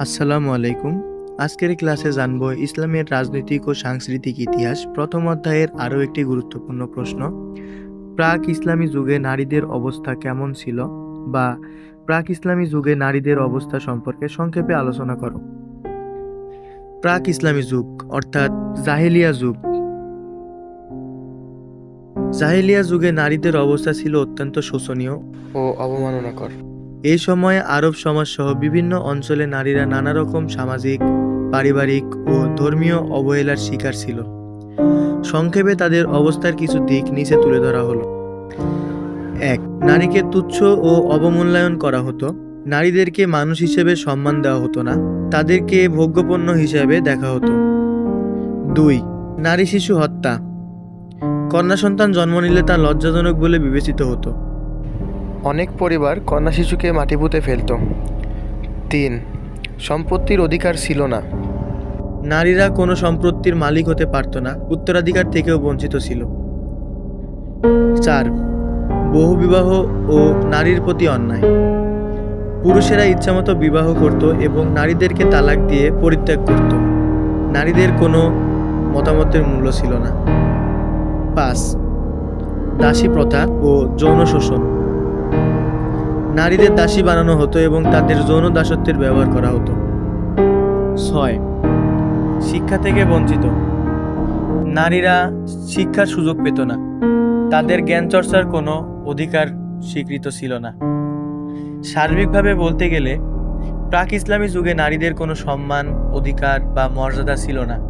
আসসালামু আলাইকুম। আজকের ক্লাসে জানব ইসলামের রাজনৈতিক ও সাংস্কৃতিক ইতিহাস। প্রথম অধ্যায়ের আরও একটি গুরুত্বপূর্ণ প্রশ্ন। প্রাক ইসলামী যুগে নারীদের অবস্থা কেমন ছিল? বা প্রাক ইসলামী যুগে নারীদের অবস্থা সম্পর্কে সংক্ষেপে আলোচনা করো। প্রাক ইসলামী যুগ, অর্থাৎ জাহেলিয়া যুগ। জাহেলিয়া যুগে নারীদের অবস্থা ছিল অত্যন্ত শোচনীয় ও অবমাননাকর। এই সময়ে আরব সমাজ সহ বিভিন্ন অঞ্চলে নারীরা নানা রকম সামাজিক, পারিবারিক ও ধর্মীয় অবহেলার শিকার ছিল। সংক্ষেপে তাদের অবস্থার কিছু দিক নিচে তুলে ধরা হলো। এক, নারীকে তুচ্ছ ও অবমূল্যায়ন করা হতো। নারীদেরকে মানুষ হিসেবে সম্মান দেওয়া হতো না, তাদেরকে ভোগ্যপণ্য হিসেবে দেখা হতো। দুই, নারী শিশু হত্যা। কন্যা সন্তান জন্ম নিলে তা লজ্জাজনক বলে বিবেচিত হতো। অনেক পরিবার কন্যা শিশুকে মাটি পুঁতে ফেলত। তিন, সম্পত্তির অধিকার ছিল না। নারীরা কোনো সম্পত্তির মালিক হতে পারত না, উত্তরাধিকার থেকেও বঞ্চিত ছিল। চার, বহুবিবাহ ও নারীর প্রতি অন্যায়। পুরুষেরা ইচ্ছামতো বিবাহ করত এবং নারীদেরকে তালাক দিয়ে পরিত্যাগ করত। নারীদের কোনো মতামতের মূল্য ছিল না। পাঁচ, দাসী প্রথা ও যৌন শোষণ। নারীদের দাসী বানানো হতো এবং তাদের যৌন দাসত্বের ব্যবহার করা হতো। ছয়, শিক্ষা থেকে বঞ্চিত। নারীরা শিক্ষার সুযোগ পেত না। তাদের জ্ঞান চর্চার কোনো অধিকার স্বীকৃত ছিল না। সার্বিকভাবে বলতে গেলে প্রাক ইসলামী যুগে নারীদের কোনো সম্মান, অধিকার বা মর্যাদা ছিল না।